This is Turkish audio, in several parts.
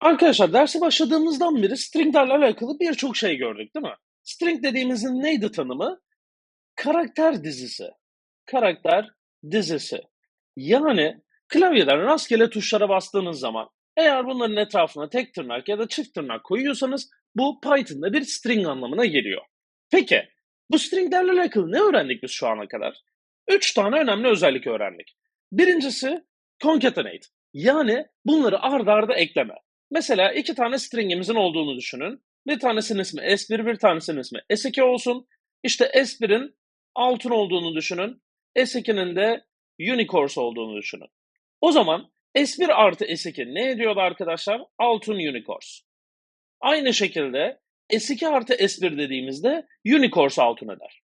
Arkadaşlar derse başladığımızdan beri stringlerle alakalı birçok şey gördük değil mi? String dediğimizin neydi tanımı? Karakter dizisi. Karakter dizisi. Yani klavyeden rastgele tuşlara bastığınız zaman eğer bunların etrafına tek tırnak ya da çift tırnak koyuyorsanız bu Python'da bir string anlamına geliyor. Peki bu stringlerle alakalı ne öğrendik biz şu ana kadar? Üç tane önemli özellik öğrendik. Birincisi concatenate. Yani bunları arda arda ekleme. Mesela iki tane stringimizin olduğunu düşünün. Bir tanesinin ismi S1, bir tanesinin ismi S2 olsun. İşte S1'in altın olduğunu düşünün. S2'nin de unicorns olduğunu düşünün. O zaman S1 artı S2 ne ediyordu arkadaşlar? Altın unicorns. Aynı şekilde S2 artı S1 dediğimizde unicorns altın eder.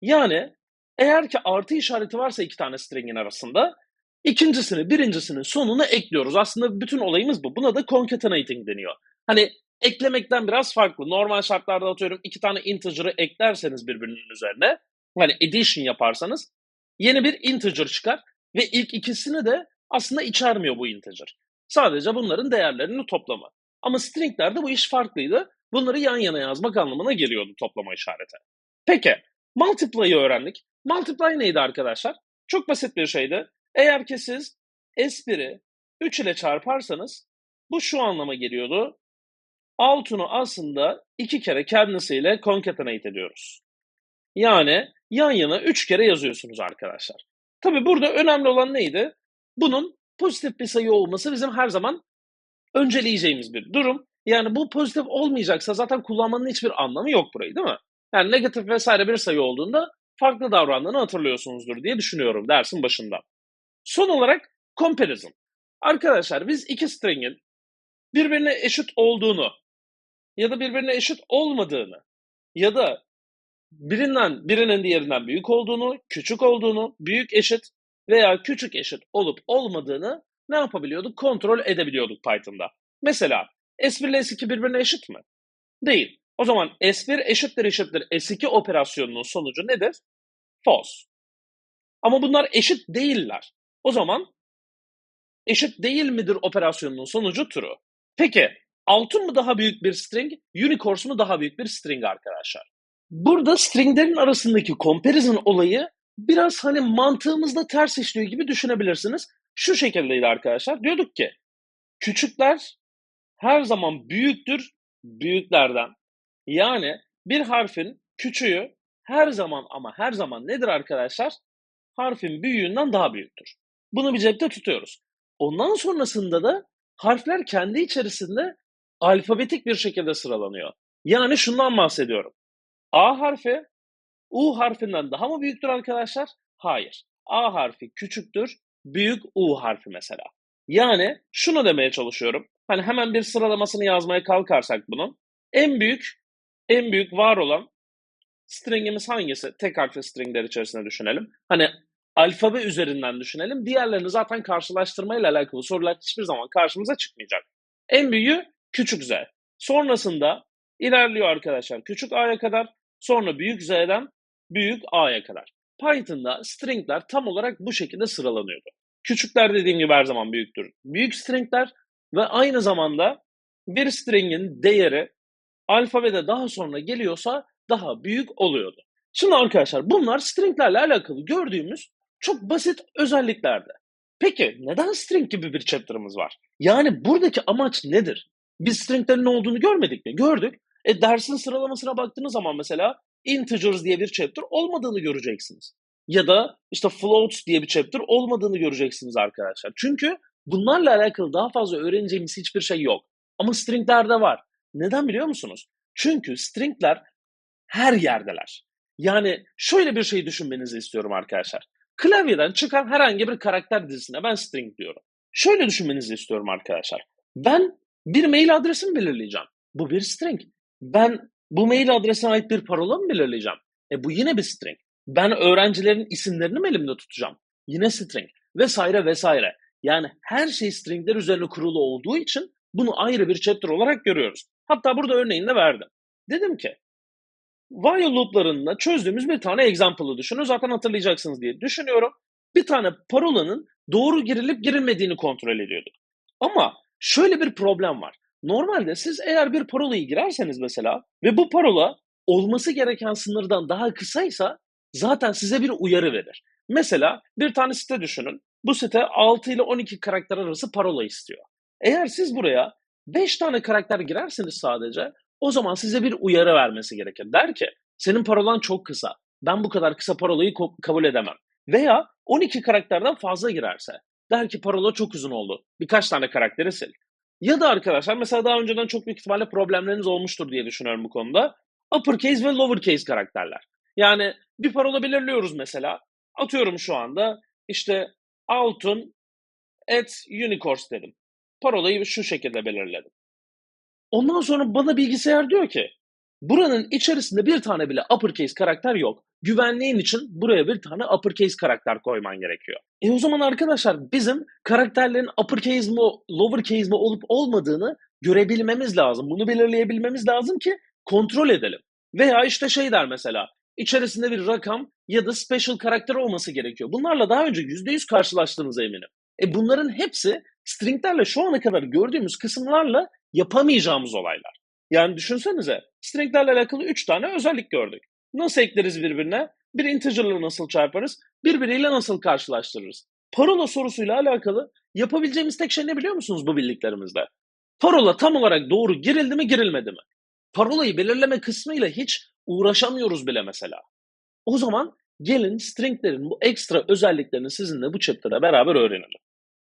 Yani eğer ki artı işareti varsa iki tane stringin arasında ikincisini birincisinin sonuna ekliyoruz. Aslında bütün olayımız bu. Buna da concatenating deniyor. Hani eklemekten biraz farklı. Normal şartlarda atıyorum iki tane integer'ı eklerseniz birbirinin üzerine hani addition yaparsanız yeni bir integer çıkar ve ilk ikisini de aslında içermiyor bu integer. Sadece bunların değerlerini toplama. Ama stringlerde bu iş farklıydı. Bunları yan yana yazmak anlamına geliyordu toplama işareti. Peki, multiply'ı öğrendik. Multiply neydi arkadaşlar? Çok basit bir şeydi. Eğer ki siz S1'i 3 ile çarparsanız bu şu anlama geliyordu. Altını aslında iki kere kendisiyle concatenate ediyoruz. Yani yan yana 3 kere yazıyorsunuz arkadaşlar. Tabi burada önemli olan neydi? Bunun pozitif bir sayı olması bizim her zaman önceleyeceğimiz bir durum. Yani bu pozitif olmayacaksa zaten kullanmanın hiçbir anlamı yok burayı değil mi? Yani negatif vesaire bir sayı olduğunda farklı davrandığını hatırlıyorsunuzdur diye düşünüyorum dersin başında. Son olarak comparison. Arkadaşlar biz iki string'in birbirine eşit olduğunu ya da birbirine eşit olmadığını ya da birinden birinin diğerinden büyük olduğunu, küçük olduğunu, büyük eşit veya küçük eşit olup olmadığını ne yapabiliyorduk? Kontrol edebiliyorduk Python'da. Mesela S1 ile S2 birbirine eşit mi? Değil. O zaman S1 eşittir eşittir S2 operasyonunun sonucu nedir? False. Ama bunlar eşit değiller. O zaman eşit değil midir operasyonunun sonucu true. Peki altın mı daha büyük bir string, unicorns mu daha büyük bir string arkadaşlar? Burada stringlerin arasındaki comparison olayı biraz hani mantığımızda ters işliyor gibi düşünebilirsiniz. Şu şekildeydi arkadaşlar. Diyorduk ki küçükler her zaman büyüktür büyüklerden. Yani bir harfin küçüğü her zaman ama her zaman nedir arkadaşlar? Harfin büyüğünden daha büyüktür. Bunu bir cepte tutuyoruz. Ondan sonrasında da harfler kendi içerisinde alfabetik bir şekilde sıralanıyor. Yani şundan bahsediyorum. A harfi U harfinden daha mı büyüktür arkadaşlar? Hayır. A harfi küçüktür, büyük U harfi mesela. Yani şunu demeye çalışıyorum. Hani hemen bir sıralamasını yazmaya kalkarsak bunun. En büyük, en büyük var olan stringimiz hangisi? Tek harfli stringler içerisinde düşünelim. Hani alfabe üzerinden düşünelim. Diğerlerini zaten karşılaştırmayla alakalı sorular hiçbir zaman karşımıza çıkmayacak. En büyüğü küçük z. Sonrasında ilerliyor arkadaşlar küçük a'ya kadar. Sonra büyük z'den büyük a'ya kadar. Python'da stringler tam olarak bu şekilde sıralanıyordu. Küçükler dediğim gibi her zaman büyüktür. Büyük stringler ve aynı zamanda bir stringin değeri alfabede daha sonra geliyorsa daha büyük oluyordu. Şimdi arkadaşlar bunlar stringlerle alakalı gördüğümüz çok basit özelliklerdi. Peki neden string gibi bir chapter'ımız var? Yani buradaki amaç nedir? Biz stringlerin ne olduğunu görmedik mi? Gördük. E dersin sıralamasına baktığınız zaman mesela integers diye bir chapter olmadığını göreceksiniz. Ya da işte floats diye bir chapter olmadığını göreceksiniz arkadaşlar. Çünkü bunlarla alakalı daha fazla öğreneceğimiz hiçbir şey yok. Ama stringlerde var. Neden biliyor musunuz? Çünkü stringler her yerdeler. Yani şöyle bir şey düşünmenizi istiyorum arkadaşlar. Klavyeden çıkan herhangi bir karakter dizisine ben string diyorum. Şöyle düşünmenizi istiyorum arkadaşlar. Ben bir mail adresimi belirleyeceğim. Bu bir string. Ben bu mail adresine ait bir parola mı belirleyeceğim? E bu yine bir string. Ben öğrencilerin isimlerini mi elimde tutacağım? Yine string. Vesaire vesaire. Yani her şey stringler üzerine kurulu olduğu için bunu ayrı bir chapter olarak görüyoruz. Hatta burada örneğini de verdim. Dedim ki while loop'larında çözdüğümüz bir tane example'ı düşünün. Zaten hatırlayacaksınız diye düşünüyorum. Bir tane parolanın doğru girilip girilmediğini kontrol ediyorduk. Ama Şöyle bir problem var. Normalde siz eğer bir parolayı girerseniz mesela ve bu parola olması gereken sınırdan daha kısaysa zaten size bir uyarı verir. Mesela bir tane site düşünün. Bu site 6 ile 12 karakter arası parola istiyor. Eğer siz buraya 5 tane karakter girerseniz sadece o zaman size bir uyarı vermesi gerekir. Der ki senin parolan çok kısa. Ben bu kadar kısa parolayı kabul edemem. Veya 12 karakterden fazla girerse. Der ki parola çok uzun oldu. Birkaç tane karakteri sil. Ya da arkadaşlar mesela daha önceden çok büyük ihtimalle problemleriniz olmuştur diye düşünüyorum bu konuda. Uppercase ve lowercase karakterler. Yani bir parola belirliyoruz mesela. Atıyorum şu anda işte Altun at Unicorns dedim. Parolayı şu şekilde belirledim. Ondan sonra bana bilgisayar diyor ki buranın içerisinde bir tane bile uppercase karakter yok. Güvenliğin için buraya bir tane uppercase karakter koyman gerekiyor. E o zaman arkadaşlar bizim karakterlerin uppercase mi lowercase mi olup olmadığını görebilmemiz lazım. Bunu belirleyebilmemiz lazım ki kontrol edelim. Veya işte şey der mesela içerisinde bir rakam ya da special karakter olması gerekiyor. Bunlarla daha önce %100 karşılaştığınıza eminim. E bunların hepsi stringlerle şu ana kadar gördüğümüz kısımlarla yapamayacağımız olaylar. Yani düşünsenize stringlerle alakalı 3 tane özellik gördük. Nasıl ekleriz birbirine? Bir integer'la nasıl çarparız? Birbiriyle nasıl karşılaştırırız? Parola sorusuyla alakalı yapabileceğimiz tek şey ne biliyor musunuz bu bildiklerimizde? Parola tam olarak doğru girildi mi girilmedi mi? Parolayı belirleme kısmıyla hiç uğraşamıyoruz bile mesela. O zaman gelin stringlerin bu ekstra özelliklerini sizinle bu chapter'da beraber öğrenelim.